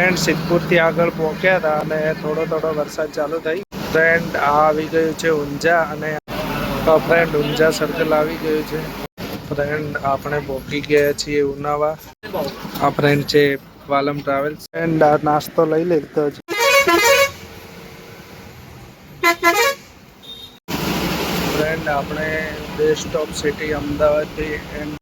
Friend સિદ્ધપુરથી આગળ પહોંચ્યા હતા અને થોડો થોડો વરસાદ ચાલુ થઈ. ફ્રેન્ડ આ આવી ગયું છે ઊંઝા અને ફ્રેન્ડ ઊંઝા સર્કલ આવી ગયું છે. ફ્રેન્ડ આપણે પહોંચી ગયા છીએ ઉનાવા. આ ફ્રેન્ડ છે વાલમ ટ્રાવેલ્સ ફ્રેન્ડ આ નાસ્તો લઈ લીધો છે. ફ્રેન્ડ આપણે બેસ્ટ ઓફ સિટી અમદાવાદથી એન્ડ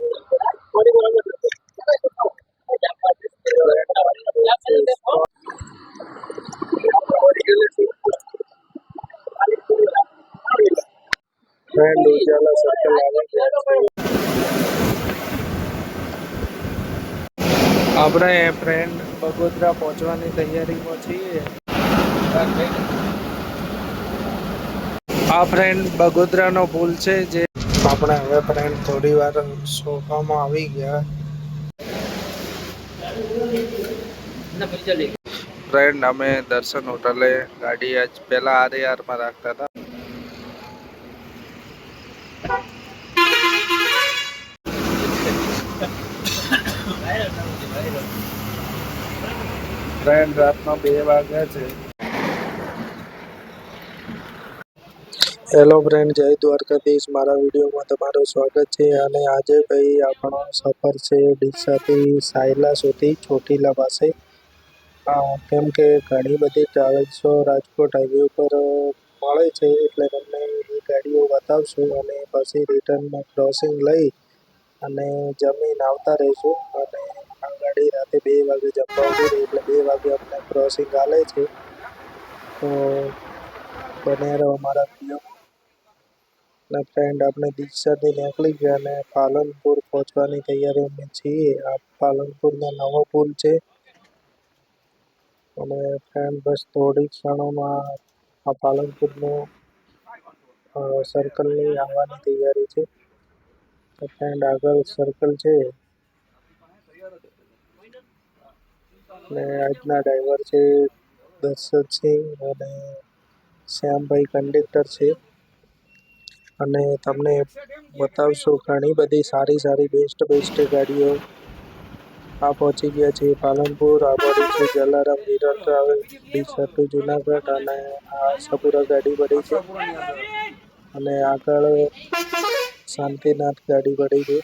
આપણે ફ્રેન્ડ બગોદરા પહોંચવાની તૈયારીમાં છીએ. આ ફ્રેન્ડ બગોદરાનો પુલ છે જે આપણે હવે ફ્રેન્ડ થોડી વાર સોફામાં આવી ગયા. ફ્રેન્ડ, અમે દર્શન હોટલે ગાડી આજ પહેલા આરએઆરમાં રાખતા હતા. ફ્રેન્ડ, રાતના બે વાગ્યા છે. હેલો ફ્રેન્ડ, જય દ્વારકાધીશ. મારા વિડીયોમાં તમારું સ્વાગત છે અને આજે ભાઈ આપણો સફર છે ડીસાથી સાયલા સુધી ચોટીલા પાસે. કેમ કે ઘણી બધી ટ્રાવેલ્સો રાજકોટ હાઈવે ઉપર મળે છે, એટલે તમને એ ગાડીઓ બતાવશું અને પછી રિટર્નમાં ક્રોસિંગ લઈ અને જમીન આવતા રહીશું અને આ ગાડી રાતે બે વાગે જમવા ઊભી એટલે બે વાગે અમને ક્રોસિંગ આલે છે. તો બને રહો અમારા અને ફ્રેન્ડ આપણે ડીસાથી નીકળી ગયા અને પાલનપુર પહોંચવાની તૈયારીમાં છીએ. આ પાલનપુરનો નવો પુલ છે. અને ફ્રેન્ડ બસ થોડી ક્ષણોમાં આ પાલનપુરનું સર્કલની આવવાની તૈયારી છે. તો ફ્રેન્ડ આગળ સર્કલ છે. અને આજના ડ્રાઈવર છે દર્શનસિંહ અને શ્યામભાઈ કંડક્ટર છે. અને તમને બતાવશું ઘણી બધી સારી સારી બેસ્ટ બેસ્ટ ગાડીઓ આ પહોંચી ગયા છે પાલનપુર. આ પડી છે જલારામ વિરલ ટ્રાવેલ. ડીસા ટુ જુનાગઢ અને આ સપુરા ગાડી પડી છે. અને આગળ શાંતિનાથ ગાડી પડી છે.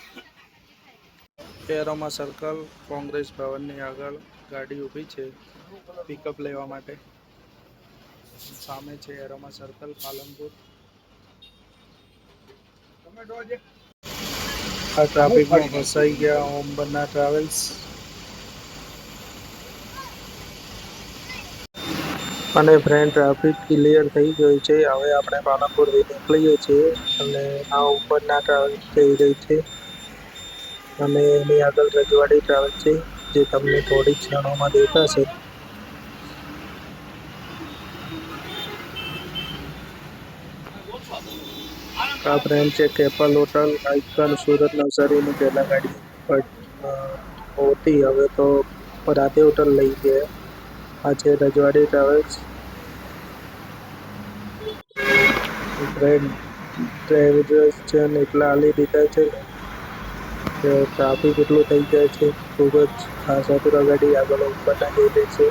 પેરોમાં સર્કલ, કોંગ્રેસ ભવનની આગળ ગાડી ઊભી છે પિકઅપ લેવા માટે. સામે છે એરોમા સર્કલ, પાલનપુર. આ ટ્રાફિકમાં ફસાઈ ગયા, ઓમ ટ્રાવેલ્સ અને ફ્રેન્ડ ટ્રાફિક ક્લિયર થઈ ગયું છે. હવે આપણે પાલનપુરથી નીકળીએ છીએ અને આ ઉપરના ટ્રાવેલ્સ થઈ રહી છે. અને એની આગળ રજવાડી ટ્રાવેલ છે, જે તમને થોડી ક્ષણોમાં દેખાશે. આ ફ્રેન્ડ છે કેપલ હોટલ આઈકન સુરત નવસારીની પહેલાં ગાડી પણ હોતી. હવે તો રાતે હોટલ લઈ ગયા. આ છે. રજવાડી ટ્રાવેલ્સ ફ્રેન્ડ ડ્રાઈવર્સ છે ને એટલા હાલી દીધા છે ટ્રાફિક એટલું થઈ જાય છે. ખૂબ જ ખાસ હતું ગાડી આગળ જઈ રહી છે.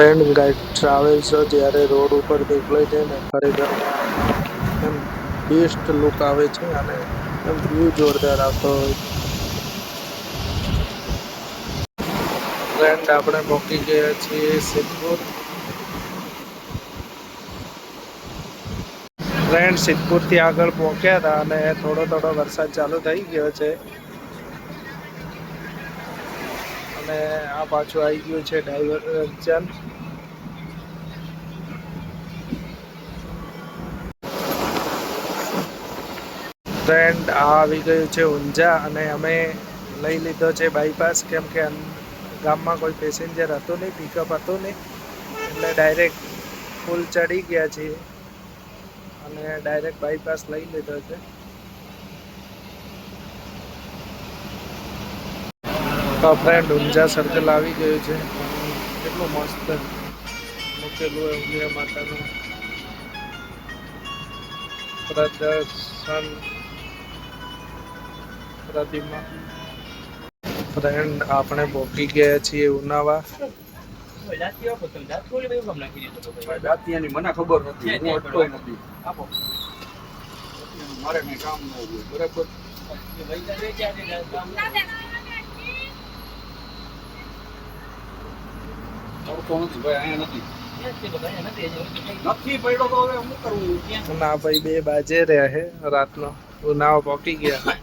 ટ્રેન્ડ ગાઈડ ટ્રાવેલ્સ જ્યારે રોડ ઉપર નીકળે છે ને ખરેખર એમ બેસ્ટ લુક આવે છે અને એમ વ્યૂ જોરદાર આવતો હોય ફ્રેન્ડ આપણે પહોંચી ગયા છીએ સિદ્ધપુર. ફ્રેન્ડ સિદ્ધપુરથી આગળ પહોંચ્યા હતા અને થોડો થોડો વરસાદ ચાલુ થઈ ગયો છે. અને આ પાછું આવી ગયું છે ડાયવર્જન. ફ્રેન્ડ આ આવી ગયું છે ઊંઝા અને અમે લઈ લીધો છે બાયપાસ કેમ કે ગામમાં કોઈ પેસેન્જર હતું નહીં પિકઅપ હતું નહીં. એટલે ડાયરેક્ટ ફૂલ ચડી ગયા છીએ. અને ડાયરેક્ટ બાયપાસ લઈ લીધો છે. તો ફ્રેન્ડ ઊંઝા સર્કલ આવી ગયો છે. કેટલું મસ્ત મૂકેલું હોય ઊંઝા માતાનું. પ્રદર્શન. પ્રતિમા. ફ્રેન્ડ આપણે પહોંચી ગયા છીએ ઉનાવા. મને ખબર નથી હું અટતો નથી. મારે કામ ન હોય બરાબર અડતો નથી ભાઈ અહીંયા નથી નથી પડ્યો તો હવે શું કરવું ના ભાઈ, બે બાજે રહ્યા હે, રાતનો. ઉનાવ પોકી ગયા.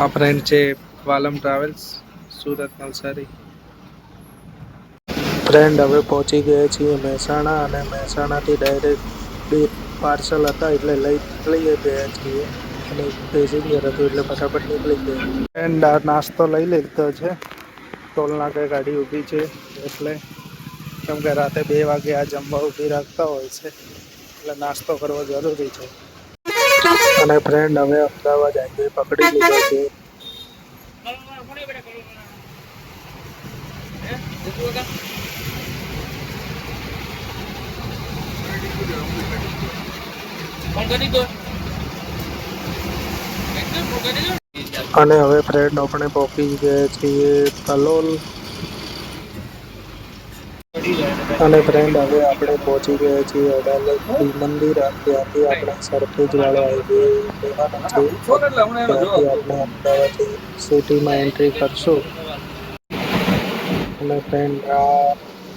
આ ફ્રેન્ડ છે વાલમ ટ્રાવેલ્સ સુરત નવસારી. ફ્રેન્ડ હવે પહોંચી ગયા છીએ મહેસાણા અને મહેસાણાથી ડાયરેક્ટ પાર્સલ હતા એટલે લઈ લઈ ગયા છીએ અને પેસેન્જર હતું એટલે ફટાફટ નીકળી ગયા. એન્ડ આ નાસ્તો લઈ લીધો છે. ટોલ નાકે ગાડી ઊભી છે. એટલે કેમ કે રાતે બે વાગે આ જમવા ઊભી રાખતા હોય છે. એટલે નાસ્તો કરવો જરૂરી છે. અને ફ્રેન્ડ હવે અમદાવાદ હાઈવે પકડી લીધો છે. અને હવે ફ્રેન્ડ આપણે પહોંચી ગયા છીએ કલોલ અને ફ્રેન્ડ હવે આપણે પહોંચી ગયા છીએ અડાલજ મંદિર. ત્યાંથી આપણે સરખેજ વાળો હાઈવે છે. ત્યાંથી આપણે અમદાવાદ સિટીમાં એન્ટ્રી કરશું. અને ફ્રેન્ડ આ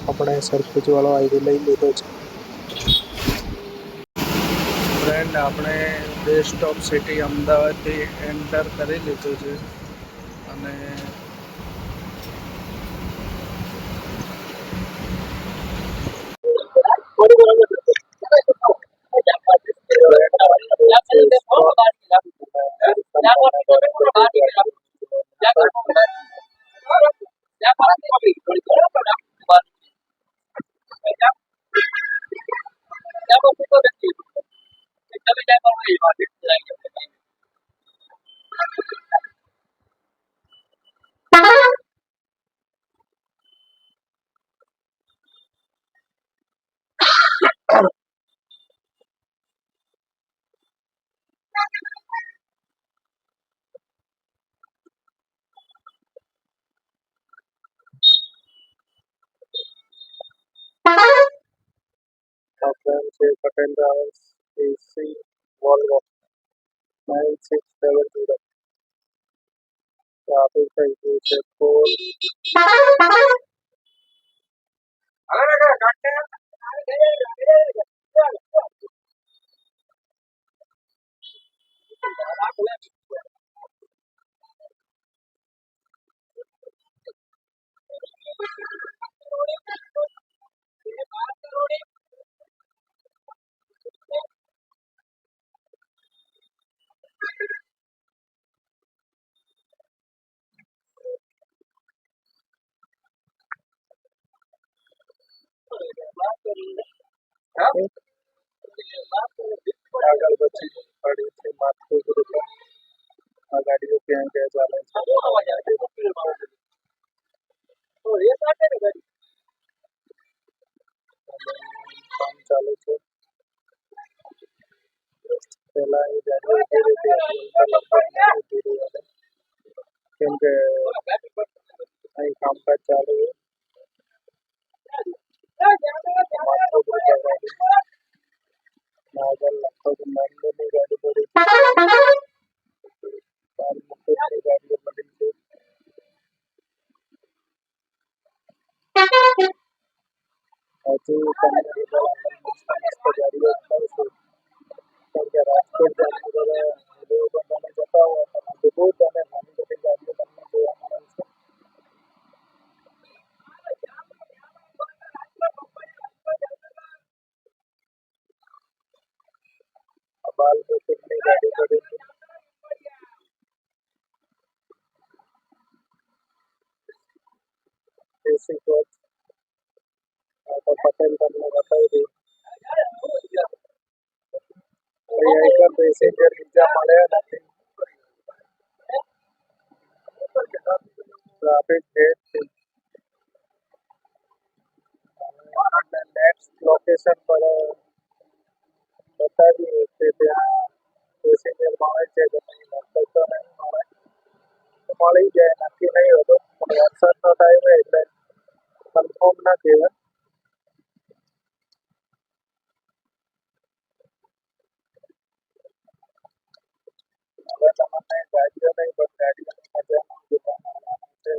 આપણે સરખેજ વાળો હાઈવે લઈ લીધો છે. ફ્રેન્ડ આપણે બેસ્ટ ઓફ સિટી અમદાવાદથી એન્ટર કરી લીધું છે. અને આ ફ્રેન્ડ છે Patel Volvo nine six seven zero. Traffic circulation four. છે આગળ પછી પડી છે માથું ગ્રુપ આ ગાડીઓ કામ ચાલે છે પહેલા એ ગાડીઓ હવે. કેમ કે અહીં કામકાજ ચાલુ છે ને આગળ લગભગ મેંગોની ગાડી પડી છે બાર મુકુટની ગાડીઓ પડી છે હજુ તમને બધા મસ્ત મસ્ત ગાડીઓ મળશે કેમ કે રાજકોટ જઈને બધા વીડિયો બનાવીને જતા હોય તો અદ્ભુત અને ઘણી બધી ગાડીઓ તમને જોવા મળશે આ બાલ મુકુટની ગાડી પડી છે એસી કોચ આ તો પટેલ તમને બતાવી દઈ અહીંયા એક પેસેન્જર બીજા મળ્યા નથી ટ્રાફિક છે જ તે. અને નેક્સ્ટ લોકેશન પર બતાવી કે ત્યાં પેસેન્જર મળે છે કે નહીં મળતો તો નહીં મળે મળી જાય નક્કી નહીં હોતું પણ વરસાદનો ટાઈમ એટલે કન્ફર્મ ના કહેવાય હવે તમને ગાડીઓ નહીં પણ ગાડીઓની મજામાં દુકાન છે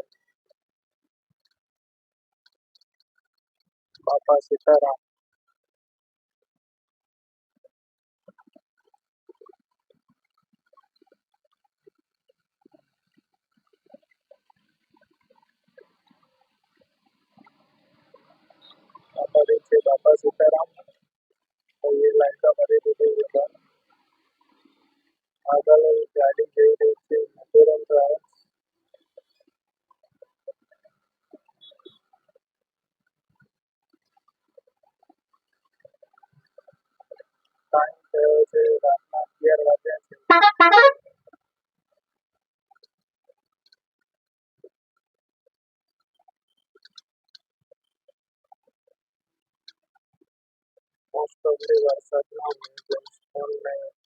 બાપા સીતારામ અમારી છે બાપા સીતારામ તો એ લાઈનો ભરી દીધી છે બહાર. આગળ ગાડી જઈ રહી છે મધુરમ ટ્રાવેલ્સ ટાઈમ થયો છે રાતના અગિયાર વાગ્યા છે મોસ્ટ ઓફલી વરસાદના સ્કૂલને મળી ગયા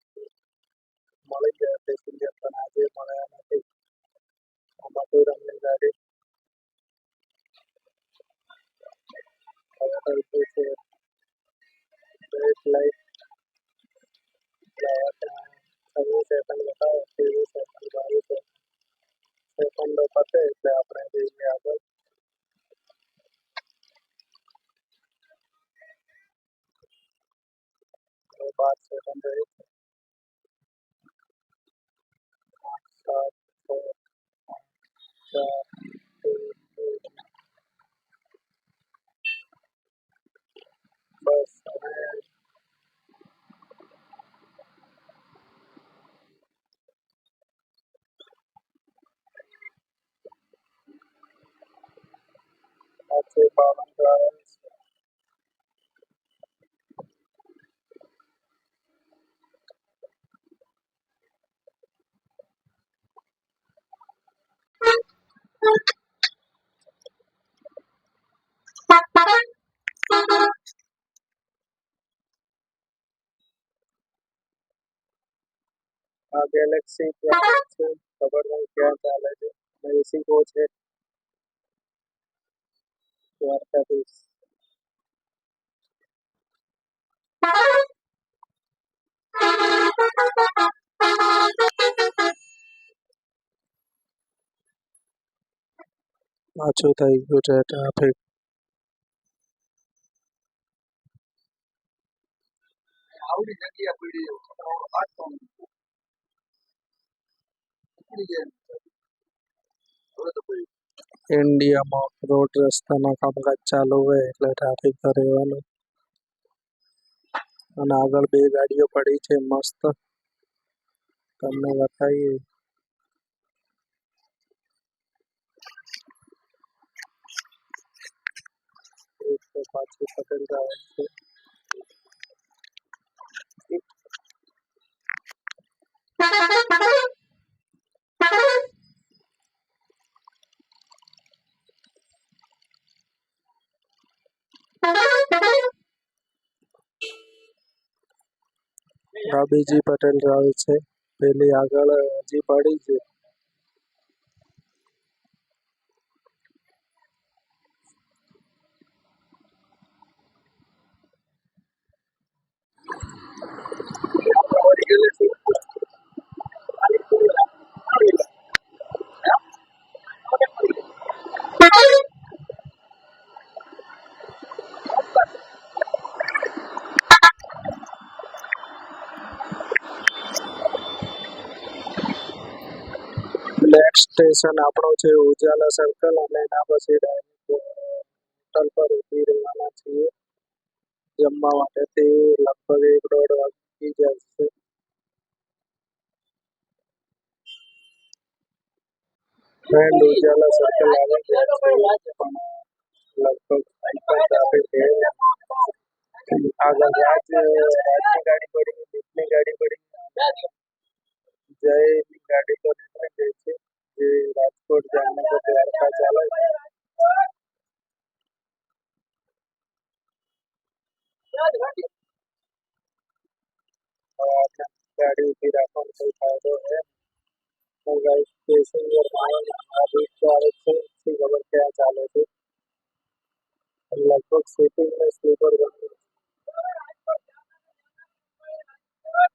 આજે મળ્યા નથી મધુરમની ગાડી તો છે રેડ લાઈટ છવ્વીસ સેકન્ડ બતાવે ત્રેવીસ સેકન્ડ બાવીસ સેકન્ડો પતે એટલે આપણે જઈએ આગળ બાર સેકન્ડ રહી start work the pavement. First, I I'll take all my. Galaxy છે. ખબર નહીં ક્યાં ચાલે છે. એસી કો છે. દ્વારકાધીશ પાછું થઈ ગયું છે ટ્રાફિક આવડી જગ્યા પડી છે. પાછો નીકળી જાય. હવે તો કોઈ ઇન્ડિયામાં રોડ રસ્તાના કામકાજ ચાલુ હોય એટલે ટ્રાફિક તો રહેવાનું. અને આગળ બે ગાડીઓ પડી છે, મસ્ત. તમને બતાવીએ. પાછી પટેલ ટ્રાવેલ્સ છે. આ બીજી પટેલ રાવ છે પેલી આગળ હજી પડી છે પડી ગયેલી છે. નેક્સ્ટ સ્ટેશન આપણો છે ઉજાલા સર્કલ અને એના પછી હોટલ પર ઊભી રહેવાના છીએ. જમવા માટે તે લગભગ એક દોઢ વાગી જશે ફ્રેન્ડ ઉજાલા સર્કલ આવે છે લગભગ આગળ રાજ જામનગર દ્વારકા ચાલે ગાડી ઊભી રાખવાનો કોઈ ફાયદો છે તો ગાઈસ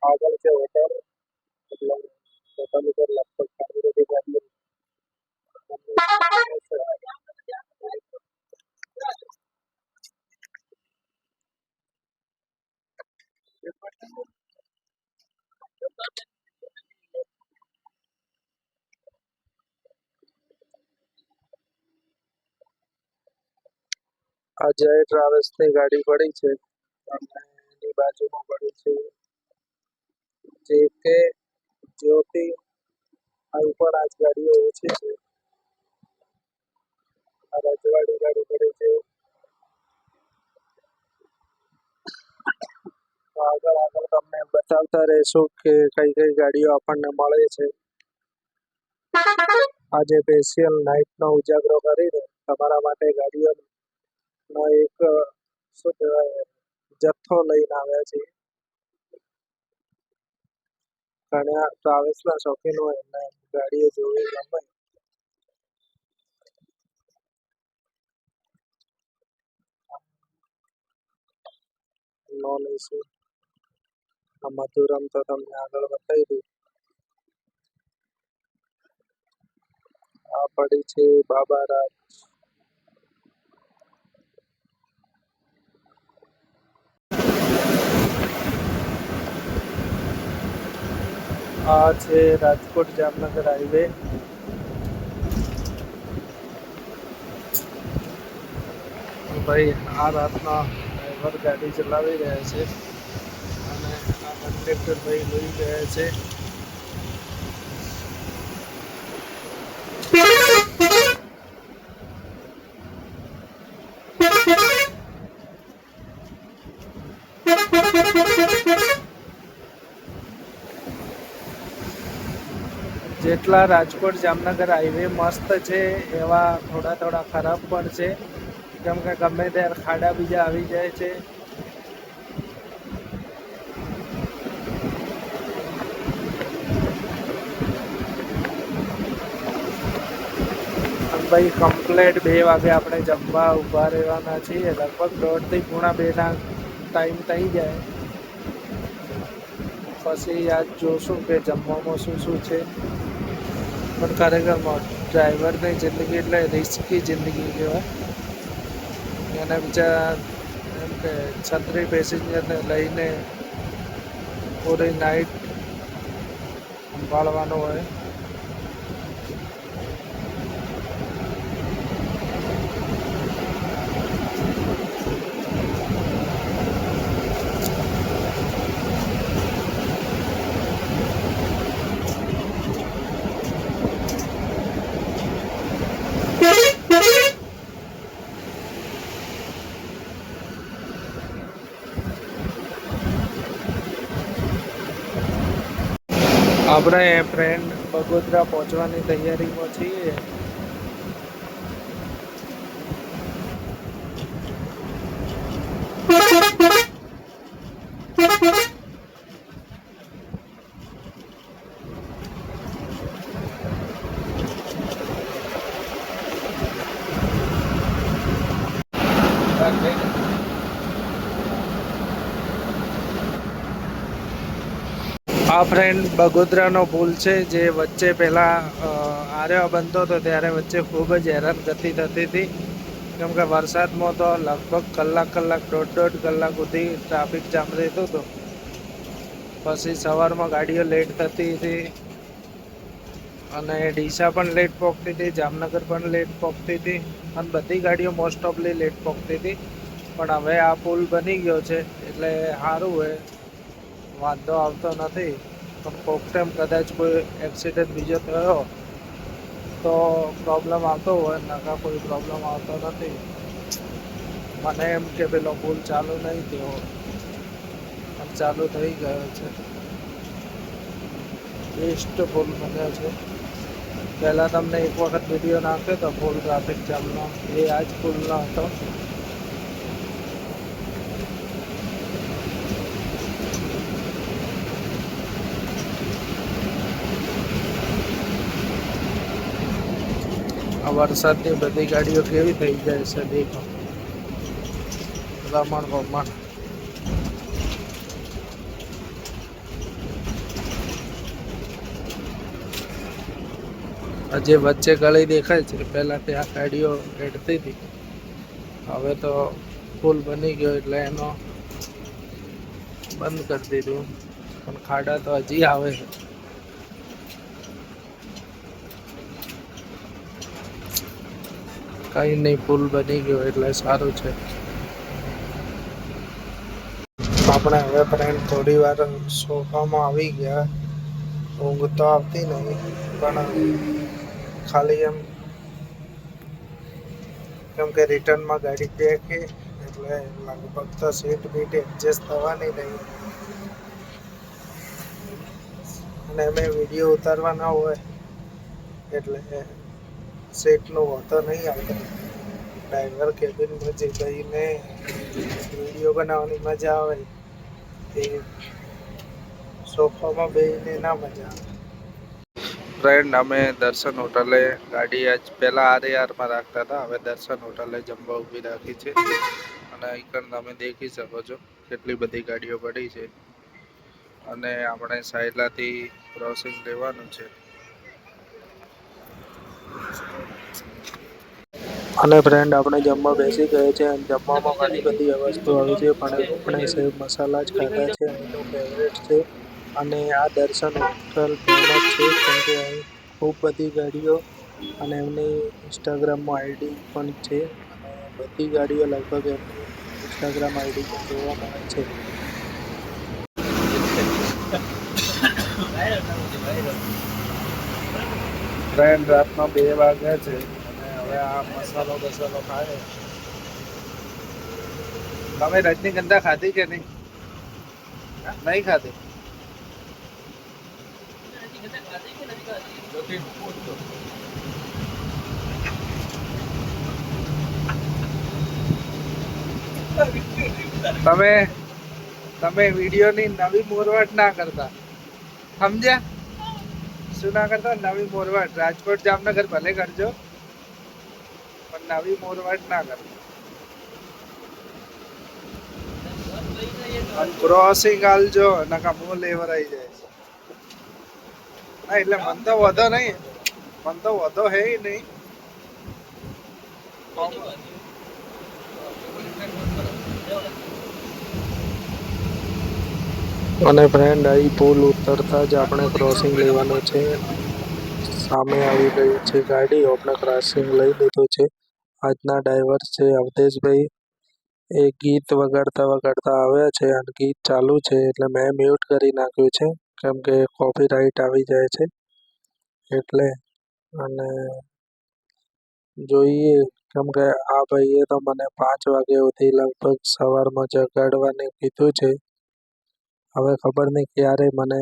આગળ છે હોટલ હોટલ ઉપર લગભગ સારી બધી આ જય ટ્રાવેલ્સની ગાડી પડી છે. એની બાજુમાં પડી છે. જે કે જ્યોતિ આ ઉપર આજ ગાડીઓ ઓછી છે. રજવાડી ગાડી પડી છે. આગળ આગળ તમને બતાવતા રહેશું કે કઈ કઈ ગાડીઓ આપણને મળે છે. આજે સ્પેશિયલ નાઇટનો ઉજાગરો કરીને તમારા માટે ગાડીઓનો એક, શું કહેવાય, જથ્થો લઈને આવ્યા છીએ. ઘણા ટ્રાવેલ્સના શોખીન હોય એમને ગાડીઓ જોવી ગમે. નોન આ મધુરમ તો તમને આગળ બતાવી દઉં આ પડી છે બાબા રાજ આ છે રાજકોટ જામનગર હાઈવે ભાઈ આ રાતના ડ્રાઈવર ગાડી ચલાવી રહ્યા છે. અને આ કંડક્ટર ભાઈ લઈ રહ્યા છે. જેટલા રાજકોટ જામનગર હાઈવે મસ્ત છે, એવા થોડા થોડા ખરાબ પણ છે. કેમ કે ગમે ત્યારે ખાડા બીજા આવી જાય છે. ભાઈ કમ્પ્લેટ બે વાગે આપણે જમવા ઊભા રહેવાના છીએ. લગભગ દોઢથી પૂણા બેના ટાઈમ થઈ જાય. પછી યાદ જોશું કે જમવામાં શું શું છે. પણ ખરેખર ડ્રાઈવરની જિંદગી એટલે રિસ્કી જિંદગી કહેવાય. એને બીજા એમ કે છત્રી પેસેન્જરને લઈને પૂરી નાઇટ સંભાળવાનું હોય. આપણે ફ્રેન્ડ બગોદરા પહોંચવાની તૈયારીમાં છીએ. આ ફ્રેન્ડ બગોદરાનો પુલ છે, જે વચ્ચે પહેલાં આર્યો બનતો હતો, ત્યારે વચ્ચે ખૂબ જ હેરાન ગતિ થતી હતી. કેમ કે વરસાદમાં તો લગભગ કલાક કલાક, દોઢ દોઢ કલાક સુધી ટ્રાફિક જામ રહેતો હતો. પછી સવારમાં ગાડીઓ લેટ થતી હતી અને ડીસા પણ લેટ પહોંચતી હતી, જામનગર પણ લેટ પહોંચતી હતી અને બધી ગાડીઓ મોસ્ટ ઓફલી લેટ પહોંચતી હતી. પણ હવે આ પુલ બની ગયો છે, એટલે સારું હોય. વાંધો આવતો નથી. પણ કોક ટાઈમ કદાચ કોઈ એક્સિડન્ટ બીજો થયો તો પ્રોબ્લેમ આવતો હોય, નકા કોઈ પ્રોબ્લેમ આવતો નથી. મને એમ કે પેલો પુલ ચાલુ નહીં થયો. પણ ચાલુ થઈ ગયો છે. બેસ્ટ પુલ બન્યો છે. પહેલાં તમને એક વખત વીડિયો નાખ્યો તો ફૂલ ટ્રાફિક જામનો એ આ જ પુલનો હતો. વરસાદની બધી ગાડીઓ કેવી થઈ જાય છે દેખો. રમણ ભમણ હજી વચ્ચે ગળી દેખાય છે પહેલા ત્યાં ગાડીઓ રેડતી હતી. હવે તો પુલ બની ગયો એટલે એનો બંધ કરી દીધું. પણ ખાડા તો હજી આવે છે. કઈ નહીં પુલ બની ગયો એટલે સારું છે. આપણે હવે ફ્રેન્ડ થોડી વાર સોફામાં આવી ગયા. ઊંઘ તો આવતી નહીં, પણ ખાલી એમ, કેમ કે રિટર્નમાં ગાડી ફેંકી એટલે લગભગ તો સીટ બીટ એડજસ્ટ થવાની નહીં. અને અમે વીડિયો ઉતારવાના હોય એટલે સીટનો હોતો નહીં આવતો ડ્રાઈવર કેબિનમાં જે જઈને વીડિયો બનાવવાની મજા આવે તે સોફામાં બેહીને ના મજા આવે. ફ્રેન્ડ, અમે દર્શન હોટલે ગાડી આજ પહેલાં આરએઆરમાં રાખતા હતા. હવે દર્શન હોટલે જમવા ઊભી રાખી છે. અને અહીં તમે દેખી શકો છો કેટલી બધી ગાડીઓ પડી છે. અને આપણે સાયલાથી ક્રોસિંગ લેવાનું છે. અને ફ્રેન્ડ આપણે જમવા બેસી ગયા છે અને જમવામાં ઘણી બધી વસ્તુ આવી છે, પણ આપણે સેવ મસાલા જ ખાધા છે, એનું ફેવરેટ છે. અને આ દર્શન હોટલ ફેમસ છે, કેમ કે અહીં ખૂબ બધી ગાડીઓ અને એમની ઇન્સ્ટાગ્રામમાં આઈડી પણ છે. અને બધી ગાડીઓ લગભગ એમની ઇન્સ્ટાગ્રામ આઈડી પણ જોવા મળે છે. ફ્રેન્ડ રાતના બે વાગ્યા છે અને હવે આ મસાલો બસાલો ખાય. તમે રજનીગંધા ખાધી કે નહીં? નહીં ખાધી? તમે તમે વિડીયોની નવી મોરવાટ ના કરતા. સમજ્યા? શું તો નવી મોરવાડ, રાજકોટ, જામનગર ભલે કરજો, પણ નવી મોરવાડ ના કરજો ક્રોસિંગ આલજો નકા મો લેવરાઈ જાય હા એટલે મન તો વધો નહીં. મન તો વધો હે નહીં. અને ફ્રેન્ડ અહીં પુલ ઉતરતા જ આપણે ક્રોસિંગ લેવાનું છે. સામે આવી ગઈ છે ગાડી, આપણે ક્રોસિંગ લઈ લીધું છે. આજના ડ્રાઈવર છે અવધેશભાઈ. એ ગીત વગાડતા વગાડતા આવ્યા છે અને ગીત ચાલુ છે એટલે મેં મ્યુટ કરી નાખ્યું છે, કેમ કે કોપીરાઇટ આવી જાય છે. એટલે અને જોઈએ, કેમ કે આ ભાઈએ તો મને પાંચ વાગે સુધી લગભગ સવારમાં જગાડવાની કીધું છે. હવે ખબર નહીં ક્યારે મને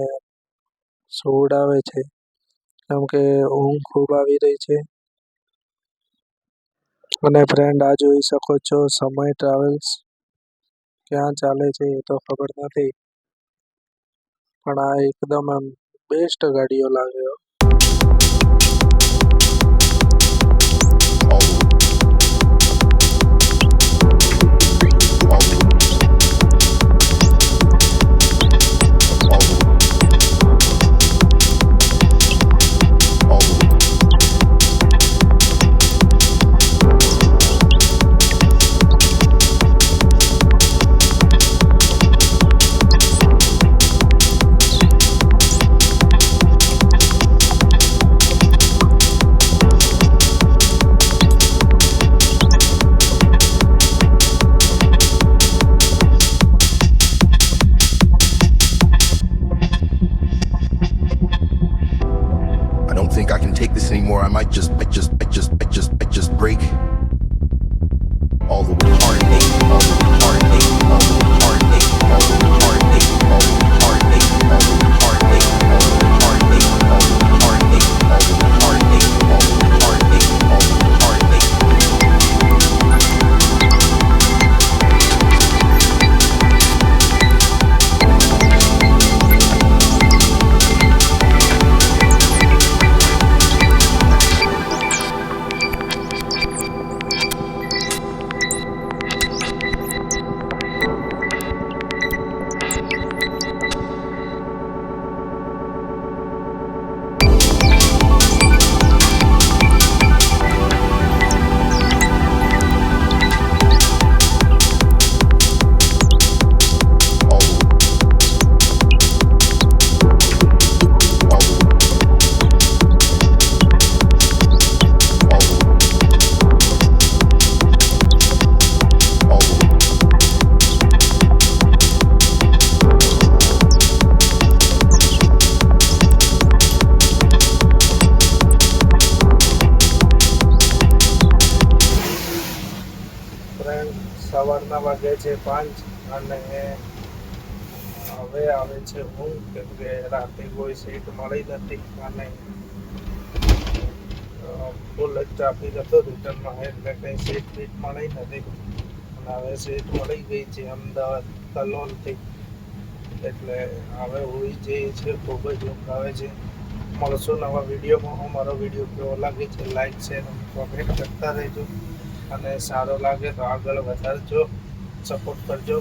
આવે છે. કેમ કે ઊંઘ ખૂબ આવી રહી છે. અને ફ્રેન્ડ આ જોઈ શકો છો, સમય ટ્રાવેલ્સ ક્યાં ચાલે છે એ તો ખબર નથી. પણ આ એકદમ આમ બેસ્ટ ગાડીઓ લાગે સવારના વાગે છે પાંચ અને હવે આવે છે હું કેમ કે રાતે કોઈ સીટ મળી નથી અને ફૂલ જ ટ્રાફિક હતો રિટર્નમાં એટલે કંઈ સીટ બીટ મળી નથી. અને હવે સીટ મળી ગઈ છે અમદાવાદ, કલોલથી. એટલે હવે હોઈ જઈએ છે ખૂબ જ ઊંઘ આવે છે. મળશું નવા વિડીયોમાં. અમારો વીડિયો કેવો લાગે છે લાઈક શેર અને કોમેન્ટ કરતા રહેજો. અને સારો લાગે તો આગળ વધારજો સપોર્ટ કરજો.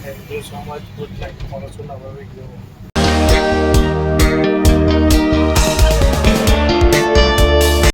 Thank you so much good night મળશું નવા વિડીયોમાં